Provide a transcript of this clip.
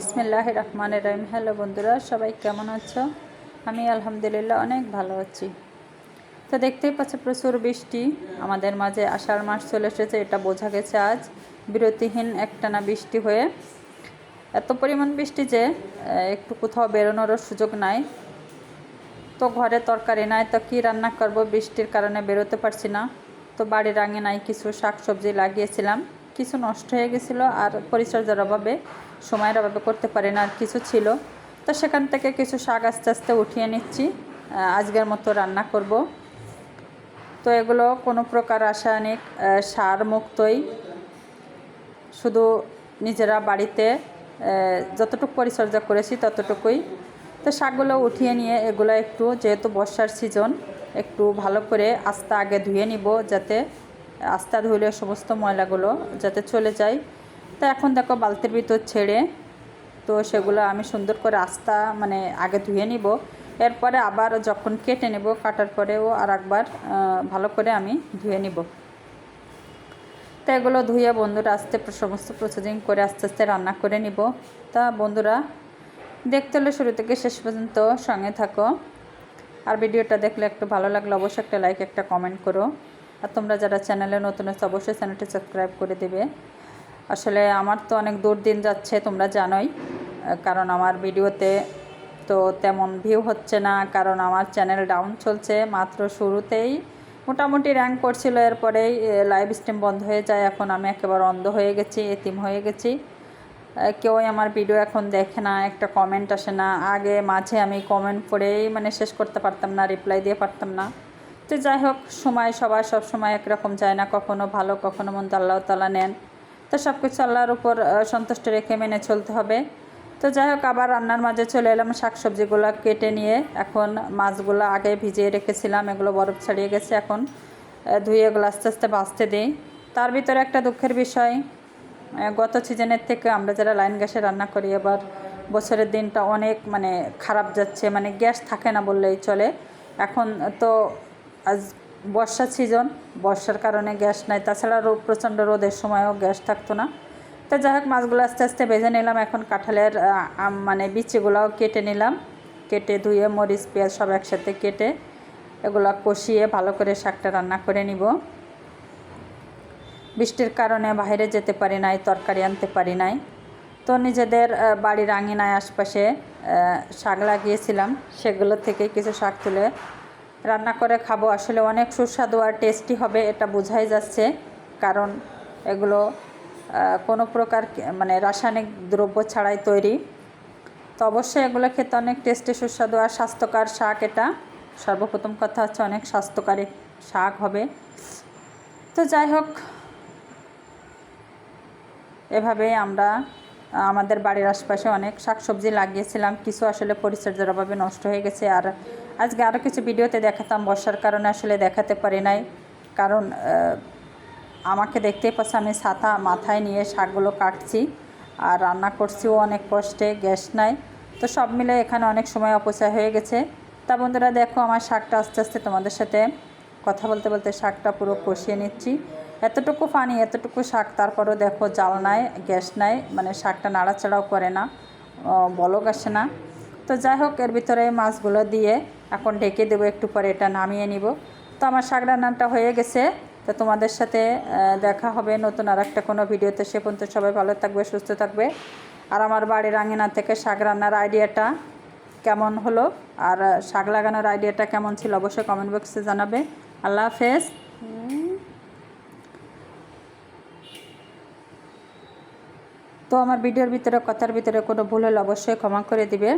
বিসমিল্লাহ রহমান রহিম। হ্যালো বন্ধুরা, সবাই কেমন আছো? আমি আলহামদুলিল্লাহ অনেক ভালো আছি। তো দেখতেই পাচ্ছ প্রচুর বৃষ্টি। আমাদের মাঝে আষাঢ় মাস চলে এসেছে, এটা বোঝা গেছে আজ। বিরতিহীন একটানা বৃষ্টি হয়ে এত পরিমাণ বৃষ্টি যে একটু কোথাও বেরোনোরও সুযোগ নাই। তো ঘরে তরকারি নাই, তো কী রান্না করব? বৃষ্টির কারণে বেরোতে পারছি না। তো বাড়ির আঙে নাই কিছু শাক সবজি লাগিয়েছিলাম। কিছু নষ্ট হয়ে গেছিল আর পরিচর্যার অভাবে, সময়ের অভাবে করতে পারি না আর কিছু ছিল। তো সেখান থেকে কিছু শাক আস্তে আস্তে উঠিয়ে নিচ্ছি আজকের মতো রান্না করব। তো এগুলো কোনো প্রকার রাসায়নিক সার মুক্তই। শুধু নিজেরা বাড়িতে যতটুকু পরিচর্যা করেছি ততটুকুই। তো শাকগুলো উঠিয়ে নিয়ে এগুলো একটু, যেহেতু বর্ষার সিজন একটু ভালো করে আস্তে আগে ধুয়ে নিব যাতে আস্তা ধুলে সমস্ত ময়লাগুলো যাতে চলে যায়। তো এখন দেখো বালতির ভিতর ছেড়ে তো সেগুলো আমি সুন্দর করে আস্তা মানে আগে ধুয়ে নিব। এরপরে আবার যখন কেটে নেব, কাটার পরেও আর একবার ভালো করে আমি ধুয়ে নিব। তো এগুলো ধুয়ে বন্ধুরা আস্তে সমস্ত প্রসেসিং করে আস্তে আস্তে রান্না করে নিব। তা বন্ধুরা, দেখতে হলে শুরু থেকে শেষ পর্যন্ত সঙ্গে থাকো। আর ভিডিওটা দেখলে একটু ভালো লাগলে অবশ্যই একটা লাইক একটা কমেন্ট করো। আর তোমরা যারা চ্যানেলে নতুন আছে, অবশ্যই চ্যানেলটি সাবস্ক্রাইব করে দেবে। আসলে আমার তো অনেক দূর দিন যাচ্ছে, তোমরা জানোই। কারণ আমার ভিডিওতে তো তেমন ভিউ হচ্ছে না, কারণ আমার চ্যানেল ডাউন চলছে। মাত্র শুরুতেই মোটামুটি র্যাঙ্ক করছিল, এরপরেই লাইভ স্ট্রিম বন্ধ হয়ে যায়। এখন আমি একেবারে অন্ধ হয়ে গেছি, এতিম হয়ে গেছি। কেউই আমার ভিডিও এখন দেখে না, একটা কমেন্ট আসে না। আগে মাঝে আমি কমেন্ট পড়েই মানে শেষ করতে পারতাম না রিপ্লাই দিয়ে পারতাম না। তো যাই হোক, সময় সবাই সব সময় একরকম যায় না, কখনো ভালো, কখনো মন্দ আল্লাহ তালা নেন। তো সব কিছু আল্লাহর উপর সন্তুষ্ট রেখে মেনে চলতে হবে। তো যাই হোক, আবার রান্নার মাঝে চলে এলাম শাকসবজিগুলো কেটে নিয়ে। এখন মাছগুলো আগে ভিজিয়ে রেখেছিলাম, এগুলো বরফ ছাড়িয়ে গেছে এখন। ধুয়ে এগুলো আস্তে আস্তে বাঁচতে দিই। তার ভিতরে একটা দুঃখের বিষয় গত সিজনের থেকে আমরা যারা লাইন গ্যাসে রান্না করি এবার বছরের দিনটা অনেক মানে খারাপ যাচ্ছে মানে গ্যাস থাকে না বললেই চলে। এখন তো আজ বর্ষা সিজন বর্ষার কারণে গ্যাস নাই। তাছাড়া রোদ, প্রচণ্ড রোদের সময়ও গ্যাস থাকতো না। তো যাই হোক, মাছগুলো আস্তে আস্তে ভেজে নিলাম। এখন কাঁঠালের মানে বিচিগুলোও কেটে নিলাম। কেটে ধুয়ে মরিচ, পেঁয়াজ সব একসাথে কেটে এগুলো কষিয়ে ভালো করে শাকটা রান্না করে নিব। বৃষ্টির কারণে বাইরে যেতে পারি নাই, তরকারি আনতে পারি নাই। তো নিজেদের বাড়ির আঙিনায় আশপাশে শাক লাগিয়েছিলাম। সেগুলো থেকে কিছু শাক তুলে রান্না করে খাব, আসলে অনেক সুস্বাদু আর টেস্টি হবে এটা বোঝাই যাচ্ছে। কারণ এগুলো কোনো প্রকার মানে রাসায়নিক দ্রব্য ছাড়াই তৈরি। তো অবশ্যই এগুলো খেতে অনেক টেস্টি সুস্বাদু আর স্বাস্থ্যকর শাক এটা। সর্বপ্রথম কথা হচ্ছে অনেক স্বাস্থ্যকারী শাক হবে। তো যাই হোক, এভাবে আমরা, আমাদের বাড়ির আশপাশে অনেক শাকসবজি লাগিয়েছিলাম। কিছু আসলে পরিচর্যার অভাবে নষ্ট হয়ে গেছে আর আজকে আরও কিছু ভিডিওতে দেখাতাম বর্ষার কারণে আসলে দেখাতে পারি নাই। কারণ আমাকে দেখতেই পাচ্ছে আমি ছাতা মাথায় নিয়ে শাকগুলো কাটছি আর রান্না করছিও অনেক কষ্টে, গ্যাস নাই। তো সব মিলে এখানে অনেক সময় অপচয় হয়ে গেছে। তা বন্ধুরা দেখো আমার শাকটা আস্তে আস্তে তোমাদের সাথে কথা বলতে বলতে শাকটা পুরো কষিয়ে নিচ্ছি। এতটুকু পানি, এতটুকু শাক, তারপরেও দেখো জাল নাই, গ্যাস নাই মানে শাকটা নাড়াচাড়াও করে না বলক আসে না। তো যাই হোক, এর ভিতরে মাছগুলো দিয়ে এখন ঢেকে দেবো একটু পরে, এটা নামিয়ে নিব। তো আমার শাক রান্নাটা হয়ে গেছে। তো তোমাদের সাথে দেখা হবে নতুন আর একটা কোনো ভিডিওতে। সে পর্যন্ত সবাই ভালো থাকবে, সুস্থ থাকবে। আর আমার বাড়ির আঙিনা থেকে শাক রান্নার আইডিয়াটা কেমন হলো? আর শাক লাগানোর আইডিয়াটা কেমন ছিল? অবশ্যই কমেন্ট বক্সে জানাবে। আল্লাহ হাফেজ। তো আমার ভিডিওর ভিতরে, কথার ভিতরে কোনো ভুল হলে অবশ্যই ক্ষমা করে দিবে।